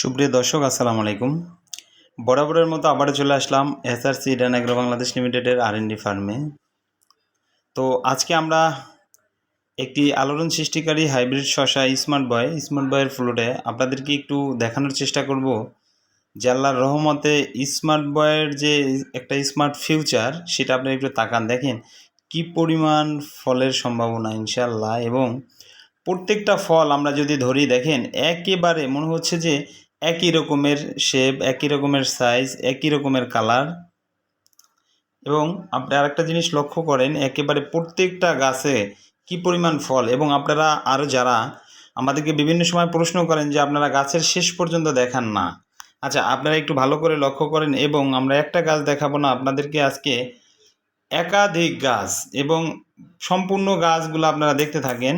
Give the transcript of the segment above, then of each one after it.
সুপ্রিয় দর্শক, আসসালামু আলাইকুম। বরাবরের মতো আবারও চলে আসলাম এসআরসি ইডান অ্যাগ্রো বাংলাদেশ লিমিটেডের আর এন ডি ফার্মে। তো আজকে আমরা একটি আলোড়ন সৃষ্টিকারী হাইব্রিড শশা স্মার্ট বয়, স্মার্ট বয়ের ফ্লোটে আপনাদেরকে একটু দেখানোর চেষ্টা করব, যে আল্লাহর রহমতে স্মার্ট বয়ের যে একটা স্মার্ট ফিউচার, সেটা আপনারা একটু তাকান, দেখেন কি পরিমাণ ফলের সম্ভাবনা ইনশাল্লাহ এবং প্রত্যেকটা ফল আমরা যদি ধরি, দেখেন একেবারে মনে হচ্ছে যে একই রকমের শেপ একই রকমের সাইজ একই রকমের কালার এবং আপনি আরেকটা জিনিস লক্ষ্য করেন, একেবারে প্রত্যেকটা গাছে কি পরিমাণ ফল? এবং আপনারা আরও যারা আমাদেরকে বিভিন্ন সময় প্রশ্ন করেন যে আপনারা গাছের শেষ পর্যন্ত দেখান না। আচ্ছা আপনারা একটু ভালো করে লক্ষ্য করেন এবং আমরা একটা গাছ দেখাবো না, আপনাদেরকে আজকে একাধিক গাছ এবং সম্পূর্ণ গাছগুলো আপনারা দেখতে থাকেন।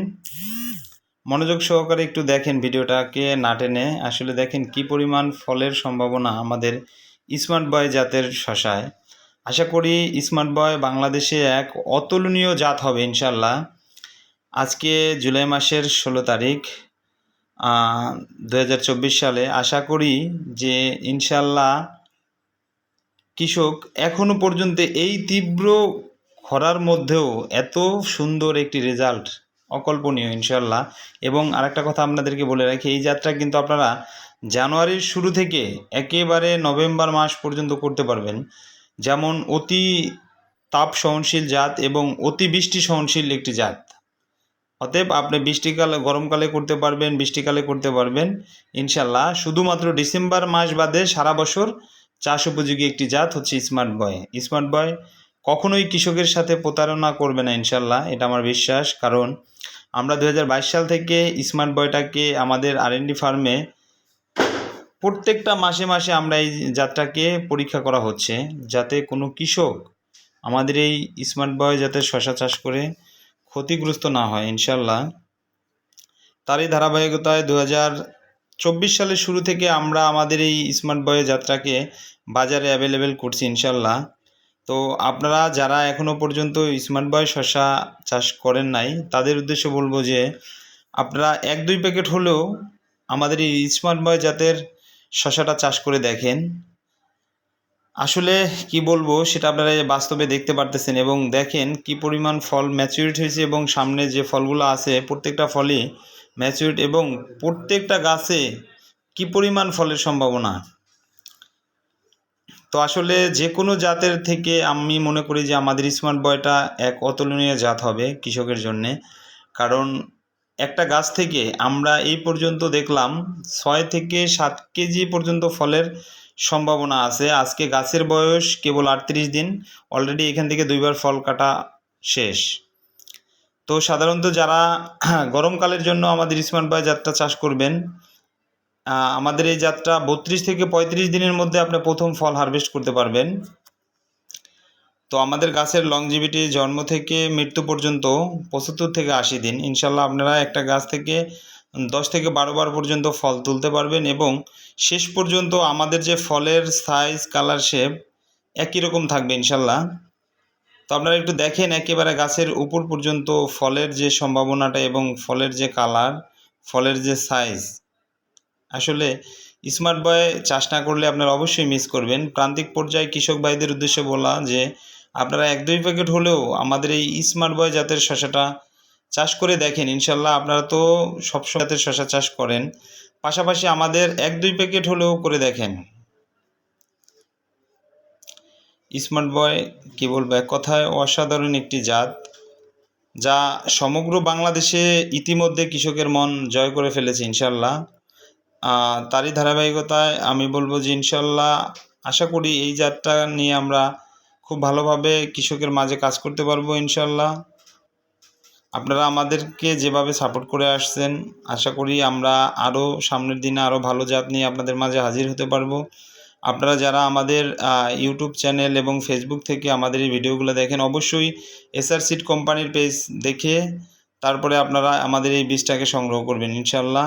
মনোযোগ সহকারে একটু দেখেন ভিডিওটাকে না টেনে। আসলে দেখেন কি পরিমাণ ফলের সম্ভাবনা আমাদের স্মার্ট বয় জাতের শশায়। আশা করি স্মার্ট বয় বাংলাদেশে এক অতুলনীয় জাত হবে ইনশাল্লাহ আজকে জুলাই মাসের ষোলো তারিখ দু হাজার চব্বিশ সালে। আশা করি যে ইনশাল্লাহ কৃষক এখনও পর্যন্ত এই তীব্র খরার মধ্যেও এত সুন্দর একটি রেজাল্ট অকল্পনীয় ইনশাল্লাহ এবং আরেকটা কথা আপনাদেরকে বলে রাখি, এই যাত্রা কিন্তু আপনারা জানুয়ারির শুরু থেকে একেবারে নভেম্বর মাস পর্যন্ত করতে পারবেন। যেমন অতি তাপ সহনশীল জাত এবং অতি বৃষ্টি সহনশীল একটি জাত। অতএব আপনি বৃষ্টিকালে, গরমকালে করতে পারবেন, বৃষ্টিকালে করতে পারবেন ইনশাল্লাহ শুধুমাত্র ডিসেম্বর মাস বাদে সারা বছর চাষ উপযোগী একটি জাত হচ্ছে স্মার্ট বয়। স্মার্ট বয় কখনোই কৃষকের সাথে প্রতারণা করবে না, ইনশাল্লাহ, এটা আমার বিশ্বাস। কারণ আমরা দু হাজার বাইশ সাল থেকে স্মার্ট বয়টাকে আমাদের আর এন ফার্মে প্রত্যেকটা মাসে মাসে আমরা এই যাত্রাকে পরীক্ষা করা হচ্ছে, যাতে কোনো কৃষক আমাদের এই স্মার্ট বয় যাতে শশা চাষ করে ক্ষতিগ্রস্ত না হয়, ইনশাল্লাহ। তারই ধারাবাহিকতায় দু চব্বিশ সালের শুরু থেকে আমরা আমাদের এই স্মার্ট বয়ের যাত্রাকে বাজারে অ্যাভেলেবেল করছি, ইনশাল্লাহ। তো আপনারা যারা এখনও পর্যন্ত স্মার্ট বয় শশা চাষ করেন নাই, তাদের উদ্দেশ্যে বলব যে, আপনারা এক দুই প্যাকেট হলেও আমাদের এই স্মার্ট বয় জাতের শশাটা চাষ করে দেখেন। আসলে কি বলব, সেটা আপনারা বাস্তবে দেখতে পারতেছেন এবং দেখেন কি পরিমাণ ফল ম্যাচিউরিট হয়েছে এবং সামনে যে ফলগুলো আছে, প্রত্যেকটা ফলই ম্যাচিউরিট এবং প্রত্যেকটা গাছে কি পরিমাণ ফলের সম্ভাবনা। তো আসলে যে কোনো জাতের থেকে আমি মনে করি যে আমাদের স্মার্ট বয়টা এক অতুলনীয় জাত হবে কৃষকের জন্যে। কারণ একটা গাছ থেকে আমরা এই পর্যন্ত দেখলাম ছয় থেকে সাত কেজি পর্যন্ত ফলের সম্ভাবনা আছে। আজকে গাছের বয়স কেবল আটত্রিশ দিন অলরেডি এখান থেকে দুইবার ফল কাটা শেষ। তো সাধারণত যারা গরমকালের জন্য আমাদের স্মার্ট বয় জাতটা চাষ করবেন আমাদের এই যাত্রা বত্রিশ থেকে পঁয়ত্রিশ দিনের মধ্যে আপনি প্রথম ফল হারভেস্ট করতে পারবেন। তো আমাদের গাছের লংজিভিটি জন্ম থেকে মৃত্যু পর্যন্ত পঁচাত্তর থেকে আশি দিন। ইনশাল্লাহ আপনারা একটা গাছ থেকে দশ থেকে বারো বার পর্যন্ত ফল তুলতে পারবেন এবং শেষ পর্যন্ত আমাদের যে ফলের সাইজ কালার শেপ একই রকম থাকবে ইনশাল্লাহ তো আপনারা একটু দেখেন একেবারে গাছের উপর পর্যন্ত ফলের যে সম্ভাবনাটা এবং ফলের যে কালার ফলের যে সাইজ আসলে স্মার্ট বয় চাষ না করলে আপনারা অবশ্যই মিস করবেন। প্রান্তিক পর্যায়ে কৃষক ভাইদের উদ্দেশ্যে বলা যে, আপনারা এক দুই প্যাকেট হলেও আমাদের এই স্মার্ট বয় জাতের শশাটা চাষ করে দেখেন। ইনশাল্লাহ আপনারা তো সবসময় জাতের শশা চাষ করেন। পাশাপাশি আমাদের এক দুই প্যাকেট হলেও করে দেখেন। স্মার্ট বয় কি বলব, এক কথায় অসাধারণ একটি জাত যা সমগ্র বাংলাদেশে ইতিমধ্যে কৃষকের মন জয় করে ফেলেছে ইনশাল্লাহ। তারই ধারাবাহিকতায় আমি বলব যে ইনশাল্লাহ আশা করি এই জাতটা নিয়ে আমরা খুব ভালোভাবে কৃষকের মাঝে কাজ করতে পারব ইনশাল্লাহ। আপনারা আমাদেরকে যেভাবে সাপোর্ট করে আসছেন, আশা করি আমরা আরও সামনের দিনে আরও ভালো জাত নিয়ে আপনাদের মাঝে হাজির হতে পারব। আপনারা যারা আমাদের ইউটিউব চ্যানেল এবং ফেসবুক থেকে আমাদের এই ভিডিওগুলো দেখেন, অবশ্যই এসআর সিট কোম্পানির পেজ দেখে তারপরে আপনারা আমাদের এই বীজটাকে সংগ্রহ করবেন ইনশাল্লাহ।